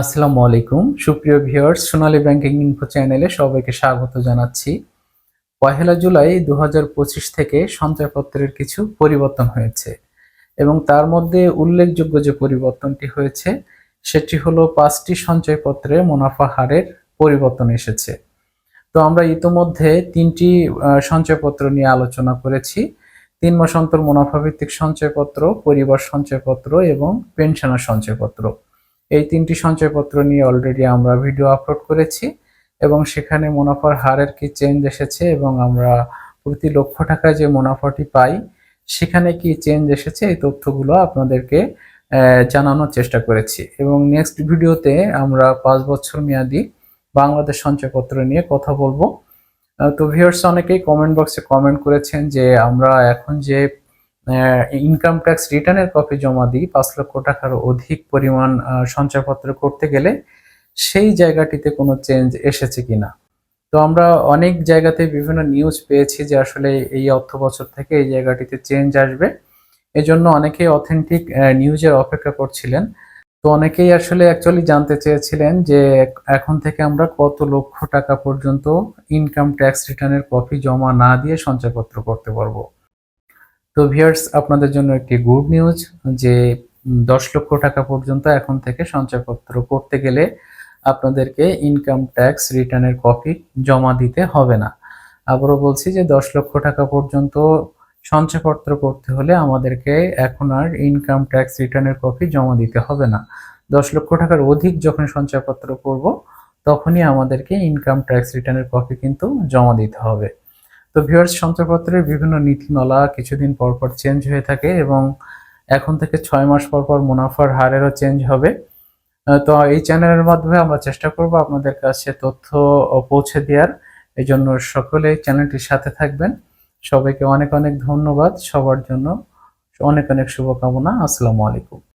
আসসালামু আলাইকুম। সুপ্রিয় ভিউয়ার্স, সোনালী ব্যাংকিং ইনফো চ্যানেলে সবাইকে স্বাগত জানাচ্ছি। পহেলা জুলাই দু হাজার পঁচিশ থেকে সঞ্চয়পত্রের কিছু পরিবর্তন হয়েছে এবং তার মধ্যে উল্লেখযোগ্য যে পরিবর্তনটি হয়েছে, সেটি হলো পাঁচটি সঞ্চয়পত্রে মুনাফা হারের পরিবর্তন এসেছে। তো আমরা ইতোমধ্যে তিনটি সঞ্চয়পত্র নিয়ে আলোচনা করেছি। তিন মাস অন্তর মুনাফা ভিত্তিক সঞ্চয়পত্র, পরিবার সঞ্চয়পত্র এবং পেনশনার সঞ্চয়পত্র। এই তিনটি সঞ্চয়পত্র নিয়ে অলরেডি আমরা ভিডিও আপলোড করেছি এবং সেখানে মুনাফার হারের কি চেঞ্জ এসেছে এবং আমরা প্রতি লক্ষ টাকায় যে মুনাফাটি পাই, সেখানে কি চেঞ্জ এসেছে এই তথ্যগুলো আপনাদেরকে জানানোর চেষ্টা করেছি। এবং নেক্সট ভিডিওতে আমরা পাঁচ বছর মেয়াদি বাংলাদেশ সঞ্চয়পত্র নিয়ে কথা বলব। তো ভিউয়ার্স অনেকেই কমেন্ট বক্সে কমেন্ট করেছেন যে আমরা এখন যে ইনকাম ট্যাক্স রিটার্নের কপি জমা দিই পাঁচ লক্ষ টাকার অধিক পরিমাণ সঞ্চয়পত্র করতে গেলে সেই জায়গাটিতে কোনো চেঞ্জ এসেছে কিনা। তো আমরা অনেক জায়গাতে বিভিন্ন নিউজ পেয়েছি যে আসলে এই অর্থ বছর থেকে এই জায়গাটিতে চেঞ্জ আসবে। এজন্য অনেকেই অথেন্টিক নিউজের অপেক্ষা করছিলেন। তো অনেকেই আসলে অ্যাকচুয়ালি জানতে চেয়েছিলেন যে এখন থেকে আমরা কত লক্ষ টাকা পর্যন্ত ইনকাম ট্যাক্স রিটার্নের কপি জমা না দিয়ে সঞ্চয়পত্র করতে পারব। তো ভিউয়ার্স, আপনাদের জন্য একটি গুড নিউজ যে দশ লক্ষ টাকা পর্যন্ত এখন থেকে সঞ্চয়পত্র করতে গেলে আপনাদেরকে ইনকাম ট্যাক্স রিটার্নের কপি জমা দিতে হবে না। আবারও বলছি যে, দশ লক্ষ টাকা পর্যন্ত সঞ্চয়পত্র করতে হলে আমাদেরকে এখন আর ইনকাম ট্যাক্স রিটার্নের কপি জমা দিতে হবে না। দশ লক্ষ টাকার অধিক যখন সঞ্চয়পত্র করব, তখনই আমাদেরকে ইনকাম ট্যাক্স রিটার্নের কপি কিন্তু জমা দিতে হবে। তো ভিউয়ার্স সঞ্চয়পত্রের বিভিন্ন নীতিমালা কিছুদিন পর পর চেঞ্জ হয়ে থাকে এবং এখন থেকে ছয় মাস পর পর মুনাফার হারেরও চেঞ্জ হবে। তো এই চ্যানেলের মাধ্যমে আমরা চেষ্টা করব আপনাদের কাছে তথ্য পৌঁছে দেওয়ার। এই জন্য সকলে চ্যানেলটির সাথে থাকবেন। সবাইকে অনেক অনেক ধন্যবাদ। সবার জন্য অনেক অনেক শুভকামনা। আসসালামু আলাইকুম।